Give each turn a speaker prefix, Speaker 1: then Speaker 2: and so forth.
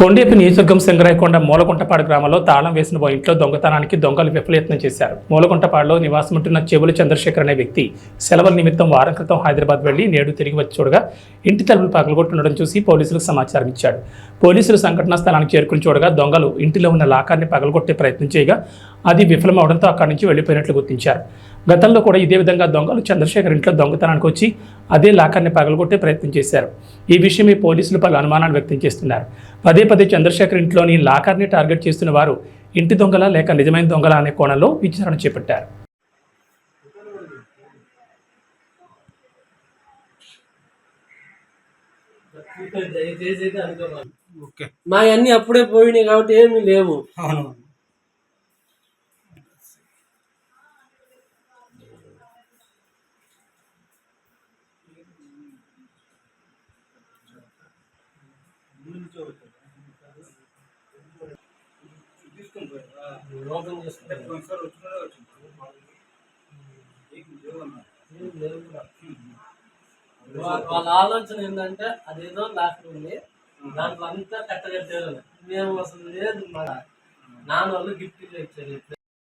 Speaker 1: కొండేపి నియోజకవర్గం సింగరాయకొండ మూలకుంటపాడు గ్రామంలో తాళం వేసిన ఓ ఇంట్లో దొంగతనానికి దొంగలు విఫలయత్నం చేశారు. మూలకుంటపాడులో నివాసముంటున్న చెవుల చంద్రశేఖర్ అనే వ్యక్తి సెలవుల నిమిత్తం వారం క్రితం హైదరాబాద్ వెళ్ళి నేడు తిరిగి వచ్చి చూడగా ఇంటి తలుపులు పగలగొట్టుండడం చూసి పోలీసులకు సమాచారం ఇచ్చాడు. పోలీసులు సంఘటనా స్థలానికి చేరుకుని చూడగా దొంగలు ఇంటిలో ఉన్న లాకార్ని పగలగొట్టే ప్రయత్నం చేయగా అది విఫలమవడంతో అక్కడి నుంచి వెళ్ళిపోయినట్లు గుర్తించారు. గతంలో కూడా ఇదే విధంగా దొంగలు చంద్రశేఖర్ ఇంట్లో దొంగతనానికి వచ్చి అదే లాకార్ని పగలగొట్టే ప్రయత్నం చేశారు. ఈ విషయమై పోలీసులు పలు అనుమానాలు వ్యక్తం చేస్తున్నారు. పదే పదే చంద్రశేఖర్ ఇంట్లోని లాకార్ని టార్గెట్ చేస్తున్న వారు ఇంటి దొంగల లేక నిజమైన దొంగల అనే కోణంలో విచారణ చేపట్టారు.
Speaker 2: మా అన్ని అప్పుడే పోయినాయి కాబట్టి ఏమీ లేవు.
Speaker 3: అవును
Speaker 2: ఓపెన్ చేసుకుంటాను ఏం లేవు వాళ్ళ ఆలోచన ఏంటంటే అదేదో లాస్ట్ ఉంది. దాంట్లో అంతా కట్టగట్టారు మేము అసలు లేదు మన నాన్న వాళ్ళు గిఫ్ట్ ఇచ్చారు